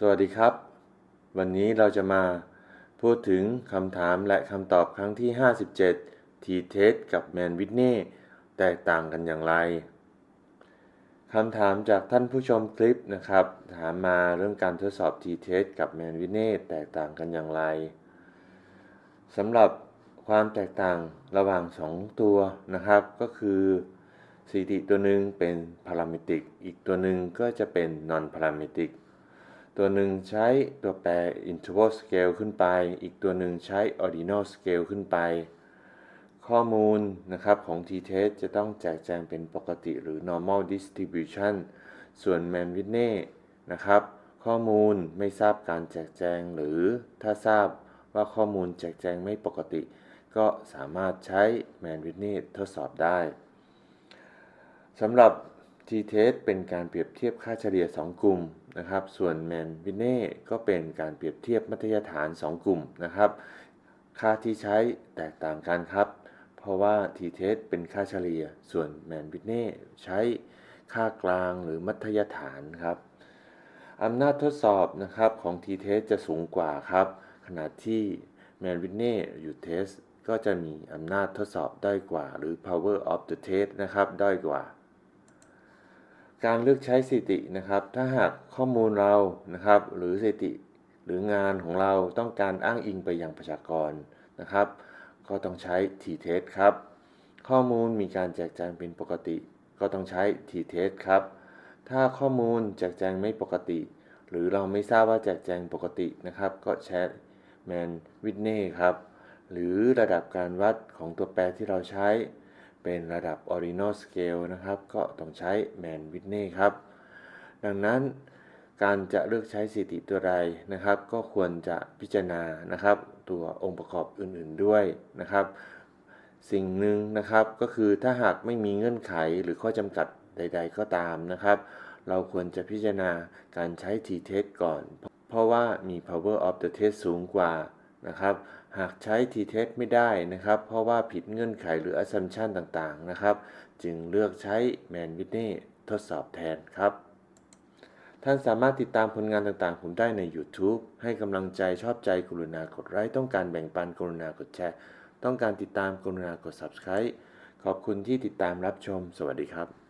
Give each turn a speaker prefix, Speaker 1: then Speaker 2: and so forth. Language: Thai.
Speaker 1: สวัสดีครับ วันนี้เราจะมาพูดถึงคำถามและคำตอบครั้งที่ 57 t t e s t กับ Man w i t n e y แตกต่างกันอย่างไรคำถามจากท่านผู้ชมคลิปนะครับ ถามมาเรื่องการทดสอบ t t e s t กับ Man w i t n e y แตกต่างกันอย่างไรสำหรับความแตกต่างระหว่าง 2 ตัวนะครับ ก็คือสถิติตัวหนึ่งเป็นพารามิติก อีกตัวหนึ่งก็จะเป็น non parametric ตั ตัวหนึ่งใช้ตัวแปร interval scale ขึ้นไป อีกตัวหนึ่งใช้ ordinal scale ขึ้นไป ข้อมูลนะครับของ t-test จะต้องแจกแจงเป็นปกติหรือ normal distribution ส่วน man w i t n e y นะครับ ข้อมูลไม่ทราบการแจกแจงหรือถ้าทราบว่าข้อมูลแจกแจงไม่ปกติ ก็สามารถใช้ man w i t n e y ทดสอบได้สำหรับ t-test เป็นการเปรียบเทียบค่าเฉลี่ย 2 กลุ่มนะครับ ส่วน man w i n e ก็เป็นการเปรียบเทียบมัธยฐาน 2 กลุ่มนะครับ ค่าที่ใช้แตกต่างกันครับ เพราะว่า t-test เป็นค่าเฉลี่ย ส่วน man w i n e ใช้ค่ากลางหรือมัธยฐานครับอำนาจทดสอบนะครับของ t-test จะสูงกว่าครับ ขณะที่ man w i n e อยู่ test ก็จะมีอำนาจทดสอบด้อยกว่า หรือ power of the test นะครับด้อยกว่า การเลือกใช้สถิตินะครับ ถ้าหากข้อมูลเรานะครับ หรือสถิติหรืองานของเราต้องการอ้างอิงไปยังประชากรนะครับ ก็ต้องใช้ t-test ครับ ข้อมูลมีการแจกแจงเป็นปกติ ก็ต้องใช้ t-test ครับ ถ้าข้อมูลแจกแจงไม่ปกติ หรือเราไม่ทราบว่าแจกแจงปกตินะครับ ก็ใช้ man w i t n e y ครับ หรือระดับการวัดของตัวแปรที่เราใช้ เป็นระดับ ordinal scale นะครับ ก็ต้องใช้ man w i t n e y ครับ ดังนั้นการจะเลือกใช้สถิติตัวใดนะครับ ก็ควรจะพิจารณานะครับ ตัวองค์ประกอบอื่นๆด้วยนะครับ สิ่งหนึ่งนะครับก็คือถ้าหากไม่มีเงื่อนไขหรือข้อจำกัดใด ๆ ก็ตามนะครับ เราควรจะพิจารณาการใช้ t-test ก่อน เพราะว่ามี power of the test สูงกว่า นะครับ หากใช้ t-test ไม่ได้นะครับ เพราะว่าผิดเงื่อนไขหรือ assumption ต่างๆนะครับ จึงเลือกใช้ man w i t n e y ทดสอบแทนครับ ท่านสามารถติดตามผลงานต่างๆ ผมได้ใน YouTube ให้กำลังใจชอบใจกรุณากดไลค์ต้องการแบ่งปันกรุณากดแชร์ ต้องการติดตามกรุณากด Subscribe ขอบคุณที่ติดตามรับชม สวัสดีครับ